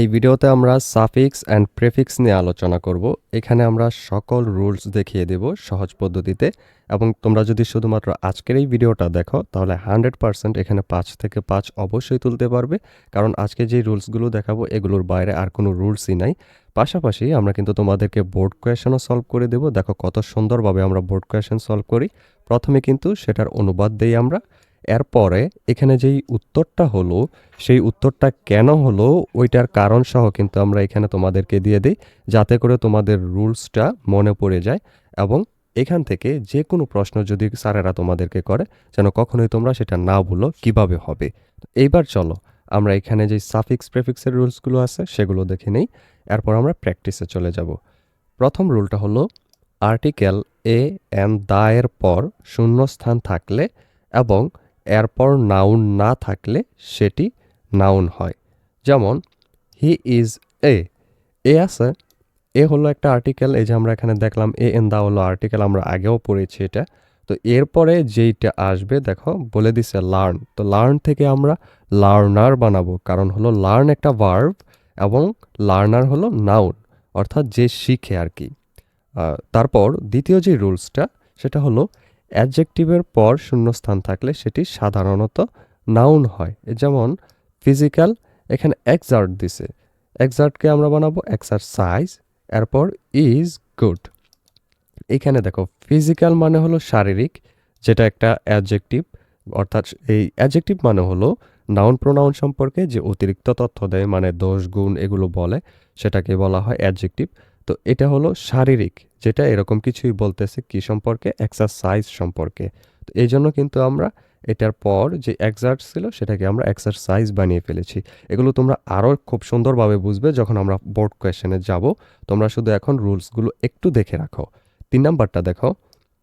এই ভিডিওতে আমরা সাফিক্স অ্যান্ড প্রেফিক্স নিয়ে আলোচনা করব। এখানে আমরা সকল রুলস দেখিয়ে দেব সহজ পদ্ধতিতে এবং তোমরা যদি শুধুমাত্র আজকের এই ভিডিওটা দেখো, তাহলে হান্ড্রেড পার্সেন্ট এখানে পাঁচ থেকে পাঁচ অবশ্যই তুলতে পারবে। কারণ আজকে যে রুলসগুলো দেখাবো, এগুলোর বাইরে আর কোনো রুলসই নাই। পাশাপাশি আমরা কিন্তু তোমাদেরকে বোর্ড কোয়েশনও সলভ করে দেব। দেখো কত সুন্দরভাবে আমরা বোর্ড কোয়েশন সলভ করি। প্রথমে কিন্তু সেটার অনুবাদ দেই আমরা। এরপরে এখানে যেই উত্তরটা হলো, সেই উত্তরটা কেন হলো, ওইটার কারণ সহ কিন্তু আমরা এখানে তোমাদেরকে দিয়ে দিই, যাতে করে তোমাদের রুলসটা মনে পড়ে যায় এবং এখান থেকে যে কোনো প্রশ্ন যদি স্যারেরা তোমাদেরকে করে, যেন কখনোই তোমরা সেটা না ভুলো, কীভাবে হবে। এইবার চলো, আমরা এখানে যে সাফিক্স প্রেফিক্সের রুলসগুলো আছে, সেগুলো দেখে নেই, এরপর আমরা প্র্যাকটিসে চলে যাব। প্রথম রুলটা হলো আর্টিকেল এ এন দা এর পর শূন্যস্থান থাকলে এবং এরপর নাউন না থাকলে সেটি নাউন হয়। যেমন হি ইজ এ এ আছে। এ হলো একটা আর্টিকেল এই যে আমরা এখানে দেখলাম এ এন দা হলো আর্টিকেল আমরা আগেও পড়েছি এটা। তো এরপরে যেইটা আসবে, দেখো, বলে দিছে লার্ন তো লার্ন থেকে আমরা লার্নার বানাবো, কারণ হলো লার্ন একটা ভার্ব এবং লার্নার হলো নাউন অর্থাৎ যে শিখে আর কি। তারপর দ্বিতীয় যে রুলসটা সেটা হলো অ্যাডজেক্টিভের পর শূন্যস্থান থাকলে সেটি সাধারণত নাউন হয়। যেমন ফিজিক্যাল এখানে এক্সার্ট দিছে। এক্সার্টকে আমরা বানাবো? এক্সারসাইজ এরপর ইজ গুড এখানে দেখো ফিজিক্যাল মানে হলো শারীরিক, যেটা একটা অ্যাডজেক্টিভ অর্থাৎ এই অ্যাডজেক্টিভ মানে হলো নাউন প্রোনাউন সম্পর্কে যে অতিরিক্ত তথ্য দেয় মানে দোষ, গুণ এগুলো বলে, সেটাকে বলা হয় অ্যাডজেক্টিভ তো এটা হলো শারীরিক, যেটা এরকম কিছুই বলতেছে কি সম্পর্কে? এক্সারসাইজ সম্পর্কে। তো এই জন্য কিন্তু আমরা এটার পর যে এক্সার্ট ছিল সেটাকে আমরা এক্সারসাইজ বানিয়ে ফেলেছি। এগুলো তোমরা আরও খুব সুন্দরভাবে বুঝবে যখন আমরা বোর্ড কোয়েশনে যাব। তোমরা শুধু এখন রুলসগুলো একটু দেখে রাখো। তিন নাম্বারটা দেখো।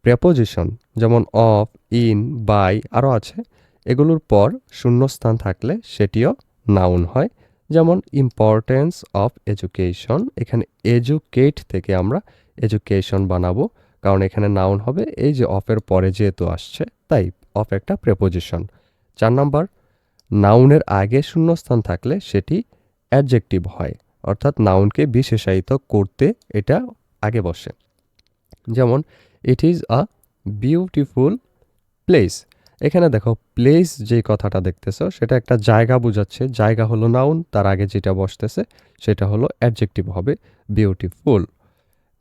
প্রেপোজিশন যেমন অফ ইন বাই আরও আছে। এগুলোর পর শূন্যস্থান থাকলে সেটিও নাউন হয়। যেমন ইম্পর্টেন্স অফ এডুকেশন এখানে এজুকেট থেকে আমরা এডুকেশন বানাবো, কারণ এখানে নাউন হবে, এই যে অফের পরে যেহেতু আসছে, তাই অফ একটা প্রেপোজিশন চার নাম্বার নাউনের আগে শূন্যস্থান থাকলে সেটি অ্যাডজেক্টিভ হয়, অর্থাৎ নাউনকে বিশেষায়িত করতে এটা আগে বসে। যেমন it is a beautiful place এখানে দেখো প্লেস যে কথাটা দেখতেছো, সেটা একটা জায়গা বোঝাচ্ছে। জায়গা হলো নাউন তার আগে যেটা বসতেছে, সেটা হলো অ্যাডজেক্টিভ হবে বিউটিফুল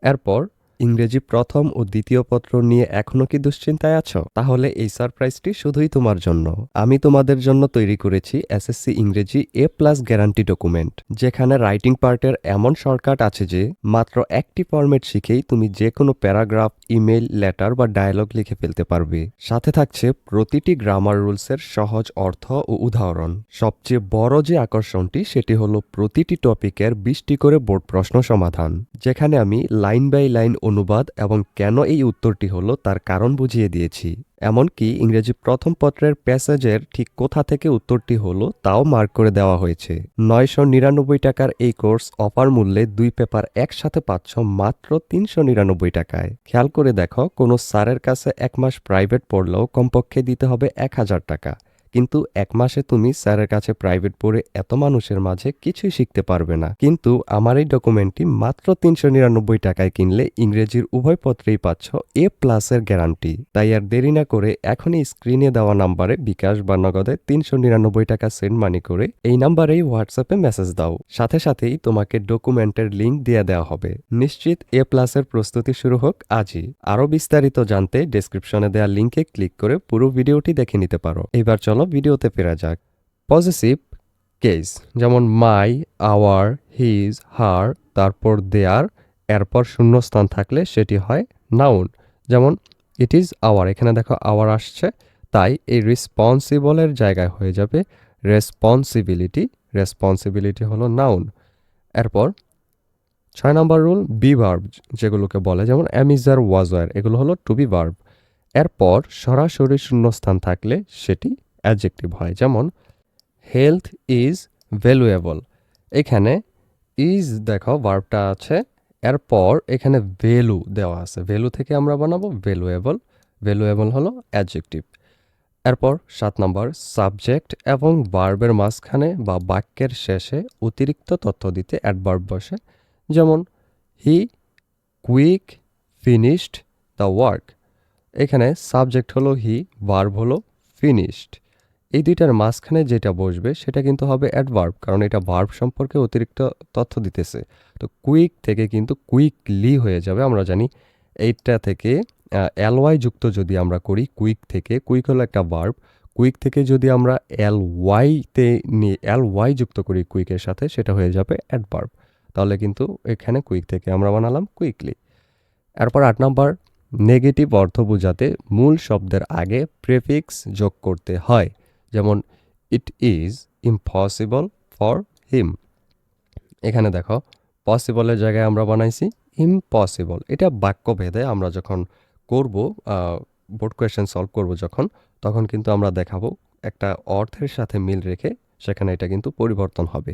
এরপর ইংরেজি প্রথম ও দ্বিতীয় পত্র নিয়ে এখনও কি দুশ্চিন্তায় আছো? তাহলে এই সারপ্রাইজটি শুধুই তোমার জন্য। আমি তোমাদের জন্য তৈরি করেছি এসএসসি ইংরেজি এ প্লাস গ্যারান্টি ডকুমেন্ট, যেখানে রাইটিং পার্টের এমন শর্টকাট আছে যে, মাত্র একটি ফরম্যাট শিখেই তুমি যে কোনো প্যারাগ্রাফ ইমেল লেটার বা ডায়লগ লিখে ফেলতে পারবে। সাথে থাকছে প্রতিটি গ্রামার রুলসের সহজ অর্থ ও উদাহরণ। সবচেয়ে বড় যে আকর্ষণটি, সেটি হলো প্রতিটি টপিকের বিশটি করে বোর্ড প্রশ্ন সমাধান। যেখানে আমি লাইন বাই লাইন অনুবাদ এবং কেন এই উত্তরটি হলো তার কারণ বুঝিয়ে দিয়েছি। এমনকি ইংরেজি প্রথম পত্রের প্যাসেজের ঠিক কোথা থেকে উত্তরটি হলো তাও মার্ক করে দেওয়া হয়েছে। নয়শো নিরানব্বই টাকার এই কোর্স অফার মূল্যে দুই পেপার একসাথে পাচ্ছ মাত্র তিনশো নিরানব্বই টাকায়। খেয়াল করে দেখো, কোনো স্যারের কাছে এক মাস প্রাইভেট পড়লেও কমপক্ষে দিতে হবে এক হাজার টাকা। কিন্তু এক মাসে তুমি স্যারের কাছে প্রাইভেট পড়ে এত মানুষের মাঝে কিছুই শিখতে পারবে না। কিন্তু আমার এই ডকুমেন্টটি মাত্র তিনশো নিরানব্বই টাকায় কিনলে ইংরেজির উভয় পত্রেই পাচ্ছ এ প্লাসের গ্যারান্টি তাই আর দেরি না করে এখনই স্ক্রিনে দেওয়া নাম্বারে বিকাশ বা নগদে তিনশো নিরানব্বই টাকা সেন্ড মানি করে এই নাম্বারেই হোয়াটসঅ্যাপে মেসেজ দাও। সাথে সাথেই তোমাকে ডকুমেন্টের লিঙ্ক দিয়ে দেওয়া হবে। নিশ্চিত এ প্লাসের প্রস্তুতি শুরু হোক আজই। আরও বিস্তারিত জানতে ডেসক্রিপশনে দেওয়া লিঙ্কে ক্লিক করে পুরো ভিডিওটি দেখে নিতে পারো। এবার চলো ভিডিওতে ফেরা যাক। পজিটিভ কেস যেমন মাই আওয়ার হিজ হার তারপর দেয়ার এরপর শূন্যস্থান থাকলে সেটি হয় নাউন যেমন ইট ইজ আওয়ার এখানে দেখো আওয়ার আসছে, তাই এই রেসপন্সিবলের জায়গায় হয়ে যাবে রেসপন্সিবিলিটি রেসপন্সিবিলিটি হলো নাউন এরপর, ছয় নম্বর রুল বি ভার্ব যেগুলোকে বলে, যেমন অ্যামিজার ওয়াজওয়ার এগুলো হলো টু বি ভার্ব এরপর সরাসরি শূন্যস্থান থাকলে সেটি অ্যাডজেক্টিভ হয়, যেমন হেলথ ইজ ভ্যালুয়েবল এখানে ইজ দেখো ভার্বটা আছে, এরপর এখানে ভ্যালু দেওয়া আছে। ভ্যালু থেকে আমরা বানাবো ভ্যালুয়েবল ভ্যালুয়েবল হলো অ্যাডজেক্টিভ এরপর সাত নম্বর সাবজেক্ট এবং ভার্বের মাঝখানে বা বাক্যের শেষে অতিরিক্ত তথ্য দিতে অ্যাডভার্ব বসে। যেমন he quick finished the work এখানে সাবজেক্ট হলো হি ভার্ব হলো ফিনিশড এই দুইটার মাঝখানে যেটা বসবে, সেটা কিন্তু হবে অ্যাডভার্ব কারণ এটা ভার্ব সম্পর্কে অতিরিক্ত তথ্য দিতেছে। তো কুইক থেকে কিন্তু কুইকলি হয়ে যাবে, আমরা জানি এইটা থেকে এল ওয়াই যুক্ত যদি আমরা করি কুইক থেকে কুইক হলো একটা ভার্ব কুইক থেকে যদি আমরা এল ওয়াইতে নিয়ে এল ওয়াই যুক্ত করি কুইকের সাথে, সেটা হয়ে যাবে অ্যাডভার্ব তাহলে কিন্তু এখানে কুইক থেকে আমরা বানালাম কুইকলি এরপর আট নম্বর নেগেটিভ অর্থ বোঝাতে মূল শব্দের আগে প্রেফিক্স যোগ করতে হয়। যেমন it is impossible for him এখানে দেখো পসিবলের জায়গায় আমরা বানাইছি ইম্পসিবল এটা বাক্য ভেদে আমরা যখন করব বোর্ড কোয়েশ্চেন সলভ করব যখন, তখন কিন্তু আমরা দেখাবো একটা অর্থের সাথে মিল রেখে সেখানে এটা কিন্তু পরিবর্তন হবে।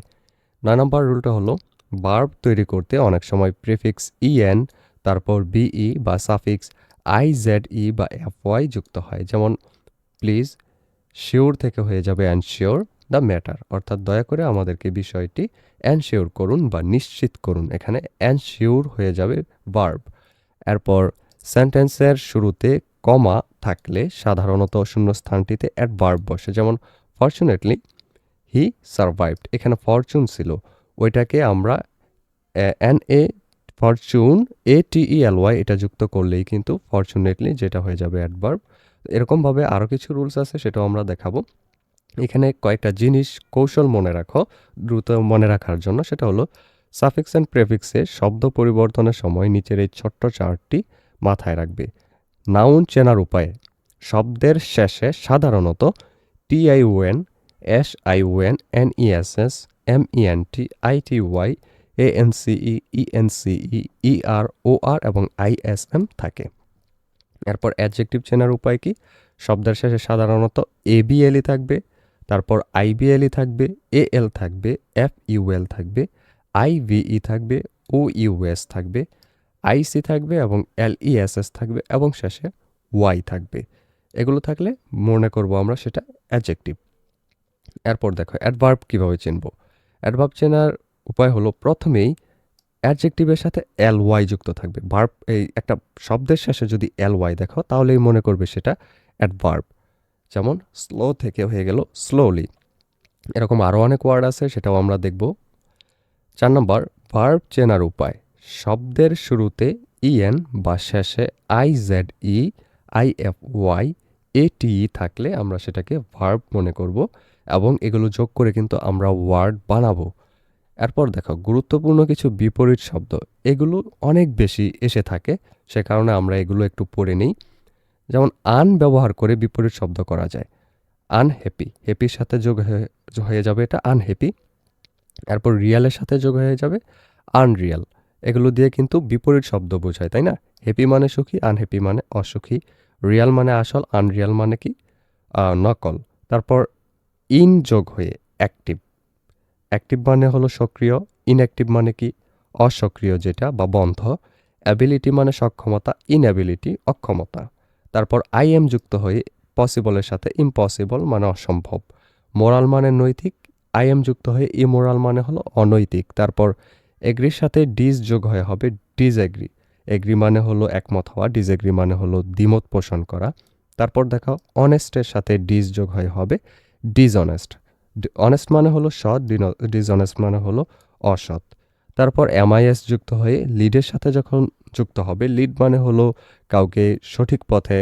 নয় নম্বর রুলটা হলো বার্ব তৈরি করতে অনেক সময় প্রিফিক্স ইএন তারপর বিই বা সাফিক্স আই জেড ই বা এফ ওয়াই যুক্ত হয়। যেমন প্লিজ শিওর থেকে হয়ে যাবে অ্যানশিওর দ্য ম্যাটার অর্থাৎ দয়া করে আমাদেরকে বিষয়টি অ্যানশিওর করুন বা নিশ্চিত করুন। এখানে অ্যানশিওর হয়ে যাবে ভার্ব এরপর সেন্টেন্সের শুরুতে কমা থাকলে সাধারণত শূন্য শূন্যস্থানটিতে অ্যাডভার্ব বসে। যেমন ফর্চুনেটলি হি সারভাইভড এখানে ফরচুন ছিল। ওইটাকে আমরা N A fortune A T E L Y এটা যুক্ত করলেই কিন্তু ফরচুনেটলি যেটা হয়ে যাবে অ্যাডভার্ব এরকমভাবে আরও কিছু রুলস আছে, সেটাও আমরা দেখাবো। এখানে কয়েকটা জিনিস কৌশল মনে রাখো, দ্রুত মনে রাখার জন্য। সেটা হলো সাফিক্স অ্যান্ড প্রেফিক্সে শব্দ পরিবর্তনের সময় নিচের এই ছোট্ট চার্টটি মাথায় রাখবে। নাউন চেনার উপায়ে, শব্দের শেষে সাধারণত TION S ION N ESS M ENT ITY ANCE ENCE ER O R এবং আইএসএম থাকে। এরপর অ্যাডজেক্টিভ চেনার উপায় কি? শব্দের শেষে সাধারণত এবিএলই থাকবে, তারপর আইবিএলই থাকবে এ এল থাকবে এফ ইউএল থাকবে আইভিই থাকবে ও ইউএস থাকবে আইসি থাকবে এবং এল ইএসএস থাকবে এবং শেষে ওয়াই থাকবে। এগুলো থাকলে মনে করব আমরা সেটা অ্যাডজেক্টিভ এরপর দেখো অ্যাডভার্ব কীভাবে চিনব? অ্যাডভার্ব চেনার উপায় হলো প্রথমেই অ্যাডজেক্টিভের সাথে এল ওয়াই যুক্ত থাকবে। ভার্ব এই একটা শব্দের শেষে যদি এল ওয়াই দেখো, তাহলেই মনে করবে সেটা অ্যাডভার্ব যেমন স্লো থেকে হয়ে গেল স্লোলি এরকম আরও অনেক ওয়ার্ড আছে, সেটাও আমরা দেখব। চার নম্বর ভার্ব চেনার উপায়। শব্দের শুরুতে ইএন বা শেষে I Z E I F Y A T E থাকলে আমরা সেটাকে ভার্ব মনে করব এবং এগুলো যোগ করে কিন্তু আমরা ওয়ার্ড বানাবো। এরপর দেখো, গুরুত্বপূর্ণ কিছু বিপরীত শব্দ। এগুলো অনেক বেশি এসে থাকে, সে কারণে আমরা এগুলো একটু পড়ে নিই। যেমন, আন ব্যবহার করে বিপরীত শব্দ করা যায়। আনহ্যাপি হ্যাপির সাথে যোগ হয়ে যাবে এটা আনহ্যাপি এরপর রিয়ালের সাথে যোগ হয়ে যাবে আনরিয়াল এগুলো দিয়ে কিন্তু বিপরীত শব্দ বোঝায়, তাই না? হ্যাপি মানে সুখী আনহ্যাপি মানে অসুখী। রিয়াল মানে আসল আনরিয়াল মানে কি? নকল। তারপর, ইন যোগ হয়ে, অ্যাক্টিভ। অ্যাক্টিভ মানে হলো সক্রিয় ইনঅ্যাক্টিভ মানে কি? অসক্রিয় যেটা বা বন্ধ। অ্যাবিলিটি মানে সক্ষমতা ইনঅ্যাবিলিটি অক্ষমতা। তারপর আই এম যুক্ত হয়ে পসিবলের সাথে ইম্পসিবল মানে অসম্ভব। মোরাল মানে নৈতিক আই এম যুক্ত হয়ে ইমোরাল মানে হলো অনৈতিক। তারপর এগ্রির সাথে ডিজ যোগ হয়ে হবে ডিজ এগ্রি মানে হলো একমত হওয়া ডিজ এগ্রি মানে হলো দ্বিমত পোষণ করা। তারপর দেখো অনেস্টের সাথে ডিজ যোগ হয়ে হবে ডিসঅনেস্ট অনেস্ট মানে হলো সৎ ডিসঅনেস্ট মানে হলো অসৎ। তারপর এমআইএস যুক্ত হয়ে লিডের সাথে যখন যুক্ত হবে লিড মানে হলো কাউকে সঠিক পথে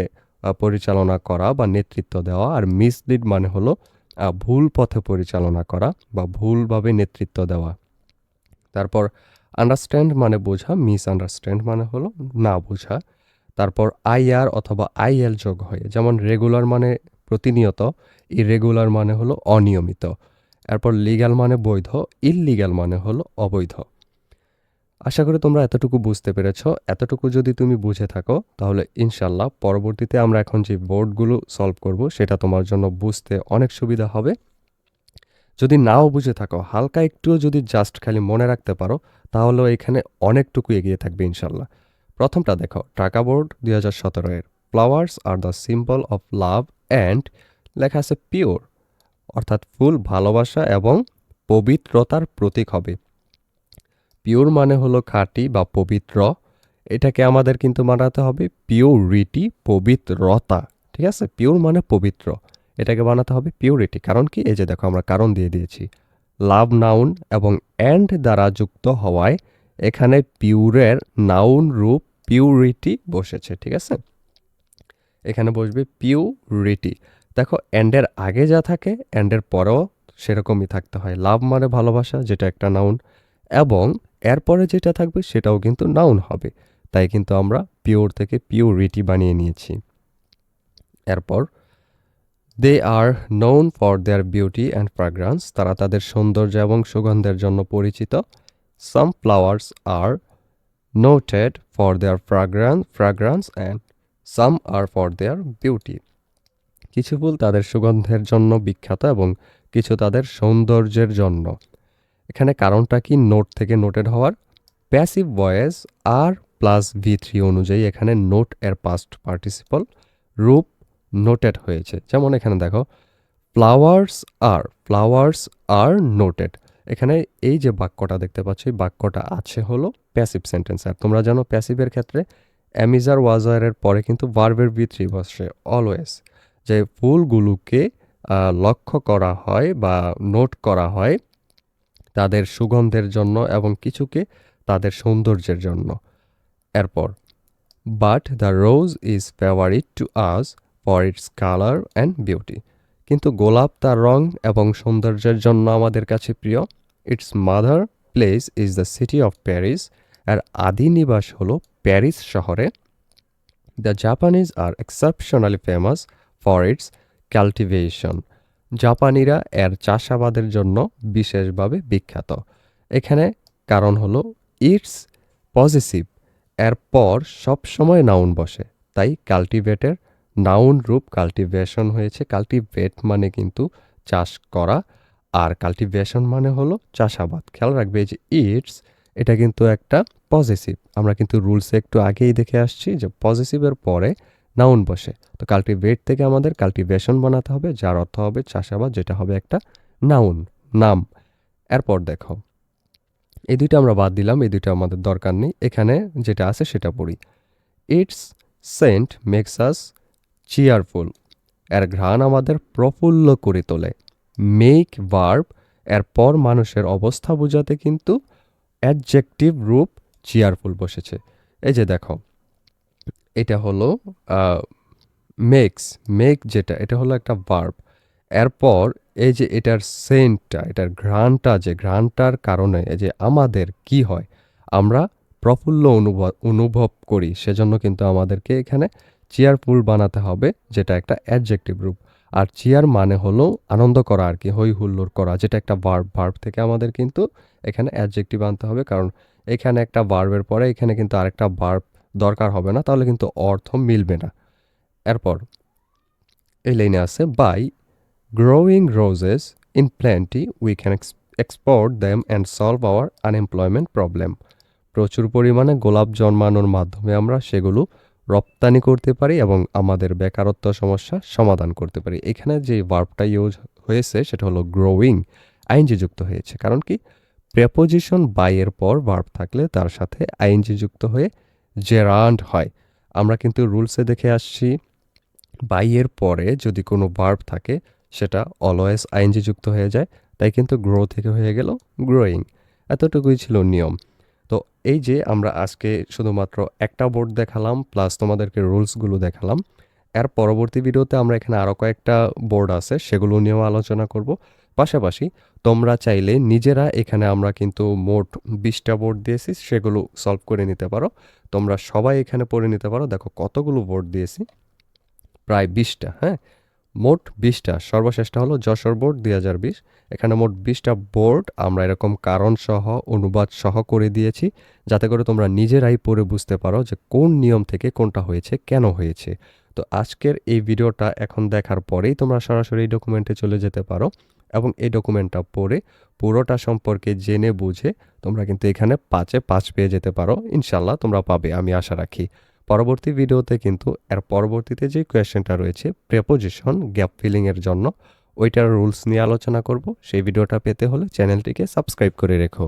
পরিচালনা করা বা নেতৃত্ব দেওয়া, আর মিসলিড মানে হলো ভুল পথে পরিচালনা করা বা ভুলভাবে নেতৃত্ব দেওয়া। তারপর আন্ডারস্ট্যান্ড মানে বোঝা মিস আন্ডারস্ট্যান্ড মানে হলো না বোঝা। তারপর আইআর অথবা আইএল যোগ হয়ে, যেমন রেগুলার মানে প্রতিনিয়ত ইরেগুলার মানে হলো অনিয়মিত। এরপর লিগ্যাল মানে বৈধ ইললিগ্যাল মানে হলো অবৈধ। আশা করি তোমরা এতটুকু বুঝতে পেরেছ। এতটুকু যদি তুমি বুঝে থাকো, তাহলে ইনশাল্লাহ পরবর্তীতে আমরা এখন যে বোর্ডগুলো সলভ করব, সেটা তোমার জন্য বুঝতে অনেক সুবিধা হবে। যদি নাও বুঝে থাকো, হালকা একটুও যদি জাস্ট খালি মনে রাখতে পারো, তাহলেও এখানে অনেকটুকু এগিয়ে থাকবে ইনশাল্লাহ প্রথমটা দেখো, টাকা বোর্ড দুই হাজার সতেরো এর। Flowers are the symbol of love and লেখা আছে পিওর অর্থাৎ ফুল ভালোবাসা এবং পবিত্রতার প্রতীক হবে। পিওর মানে হলো খাঁটি বা পবিত্র, এটাকে আমাদের কিন্তু বানাতে হবে পিওরিটি পবিত্রতা, ঠিক আছে? পিওর মানে পবিত্র, এটাকে বানাতে হবে পিওরিটি কারণ কি? এই যে দেখো আমরা কারণ দিয়ে দিয়েছি। লাভ নাউন এবং অ্যান্ড দ্বারা যুক্ত হওয়ায় এখানে পিউরের নাউন রূপ পিউরিটি বসেছে, ঠিক আছে? এখানে বসবে পিউরিটি দেখো অ্যান্ডের আগে যা থাকে অ্যান্ডের পরেও সেরকমই থাকতে হয়। লাভ মানে ভালোবাসা, যেটা একটা নাউন এবং এরপরে যেটা থাকবে, সেটাও কিন্তু নাউন হবে। তাই কিন্তু আমরা পিওর থেকে পিওরিটি বানিয়ে নিয়েছি। এরপর they are known for their beauty and fragrance তারা তাদের সৌন্দর্য এবং সুগন্ধের জন্য পরিচিত। Some flowers are noted for their fragrance fragrance and some are for their beauty কিছু ফুল তাদের সুগন্ধের জন্য বিখ্যাত এবং কিছু তাদের সৌন্দর্যের জন্য। এখানে কারণটা কি? নোট থেকে নোটেড হওয়ার। Passive voice are plus V three অনুযায়ী এখানে নোট এর পাস্ট পার্টিসিপল রূপ নোটেড হয়েছে। যেমন এখানে দেখো ফ্লাওয়ার্স আর ফ্লাওয়ার্স আর নোটেড এখানে এই যে বাক্যটা দেখতে পাচ্ছ এই বাক্যটা আছে হলো প্যাসিভ সেন্টেন্স আর তোমরা জানো প্যাসিভের ক্ষেত্রে অ্যামিজার ওয়াজারের পরে কিন্তু ভার্বের বি থ্রি বসে অলওয়েজ যে ফুলগুলোকে লক্ষ্য করা হয় বা নোট করা হয় তাদের সুগন্ধের জন্য এবং কিছুকে তাদের সৌন্দর্যের জন্য। এরপর but the rose is favourite to us for its colour and beauty কিন্তু গোলাপ তার রং এবং সৌন্দর্যের জন্য আমাদের কাছে প্রিয়। Its mother place is the city of Paris আর আদি নিবাস হলো প্যারিস শহরে, the Japanese are exceptionally famous for its cultivation. জাপানিরা এর চাষাবাদের জন্য বিশেষভাবে বিখ্যাত। এখানে কারণ হলো ইটস পজিটিভ এরপর সবসময় নাউন বসে, তাই কাল্টিভেটের নাউন রূপ কাল্টিভেশন হয়েছে। কাল্টিভেট মানে কিন্তু চাষ করা, আর কাল্টিভেশন মানে হলো চাষাবাদ। খেয়াল রাখবে যে ইটস, এটা কিন্তু একটা পজিটিভ আমরা কিন্তু রুলসে একটু আগেই দেখে আসছি যে পজিটিভের পরে নাউন বসে। তো কাল্টিভেট থেকে আমাদের কাল্টিভেশন বানাতে হবে, যার অর্থ হবে চাষাবাদ, যেটা হবে একটা নাউন নাম। এরপর দেখো, এই দুইটা আমরা বাদ দিলাম, এই দুইটা আমাদের দরকার নেই। এখানে যেটা আছে সেটা পড়ি। Its scent makes us cheerful এর ঘ্রাণ আমাদের প্রফুল্ল করে তোলে। মেক ভার্ব এরপর মানুষের অবস্থা বোঝাতে কিন্তু অ্যাডজেক্টিভ রূপ চিয়ারফুল বসেছে। এই যে দেখো, এটা হলো মেক্স মেক যেটা, এটা হলো একটা ভার্ব। এরপর এই যে এটার সেন্টটা, এটার ঘ্রাণটা যে, ঘ্রাণটার কারণে এই যে আমাদের কি হয়, আমরা প্রফুল্ল অনুভব অনুভব করি, সেজন্য কিন্তু আমাদেরকে এখানে চেয়ারফুল বানাতে হবে, যেটা একটা অ্যাডজেক্টিভ রূপ। আর চেয়ার মানে হলো আনন্দ করা আর কি, হই হুল্লোড় করা, যেটা একটা ভার্ব ভার্ব থেকে আমাদের কিন্তু এখানে অ্যাডজেক্টিভ আনতে হবে, কারণ এখানে একটা বার্বের পরে এখানে কিন্তু আরেকটা বার্ব দরকার হবে না, তাহলে কিন্তু অর্থ মিলবে না। এরপর, এই লাইনে আছে by growing roses in plenty we can export them and solve our unemployment problem প্রচুর পরিমাণে গোলাপ জন্মানোর মাধ্যমে আমরা সেগুলো রপ্তানি করতে পারি এবং আমাদের বেকারত্ব সমস্যা সমাধান করতে পারি। এখানে যে ভার্বটা ইউজ হয়েছে, সেটা হলো গ্রোয়িং আইনজি যুক্ত হয়েছে। কারণ কি? প্রেপোজিশন বাইয়ের পর ভার্ব থাকলে তার সাথে আইনজি যুক্ত হয়ে জেরান্ড হয়। আমরা কিন্তু রুলসে দেখে আসছি বাইয়ের পরে যদি কোনো ভার্ব থাকে, সেটা অলওয়েজ আইনজি যুক্ত হয়ে যায়, তাই কিন্তু গ্রো থেকে হয়ে গেল গ্রোয়িং এতটুকুই ছিল নিয়ম। তো এই যে আমরা আজকে শুধুমাত্র একটা বোর্ড দেখালাম প্লাস তোমাদেরকে রুলসগুলো দেখালাম, এর পরবর্তী ভিডিওতে আমরা এখানে আরও কয়েকটা বোর্ড আছে, সেগুলো নিয়েও আলোচনা করব। পাশাপাশি তোমরা চাইলে নিজেরা এখানে আমরা কিন্তু মোট বিশটা বোর্ড দিয়েছি, সেগুলো সলভ করে নিতে পারো। তোমরা সবাই এখানে পড়ে নিতে পারো। দেখো কতগুলো বোর্ড দিয়েছি। প্রায় বিশটা হ্যাঁ? মোট বিশটা। সর্বশেষটা হলো যশোর বোর্ড দুই হাজার বিশ। এখানে মোট বিশটা বোর্ড আমরা এরকম কারণ সহ, অনুবাদ সহ করে দিয়েছি, যাতে করে তোমরা নিজেরাই পড়ে বুঝতে পারো যে কোন নিয়ম থেকে কোনটা হয়েছে, কেন হয়েছে। তো আজকের এই ভিডিওটা এখন দেখার পরেই তোমরা সরাসরি ডকুমেন্টে চলে যেতে পারো। এবং এই ডকুমেন্টটা পড়ে পুরোটা সম্পর্কে জেনে বুঝে তোমরা কিন্তু এখানে পাঁচে পাঁচ পেয়ে যেতে পারো। ইনশাল্লাহ তোমরা পাবে, আমি আশা রাখি। পরবর্তী ভিডিওতে কিন্তু এর পরবর্তীতে যে কোয়েশ্চেনটা রয়েছে প্রেপোজিশন গ্যাপ ফিলিংয়ের জন্য, ওইটার রুলস নিয়ে আলোচনা করব। সেই ভিডিওটা পেতে হলে চ্যানেলটিকে সাবস্ক্রাইব করে রেখো।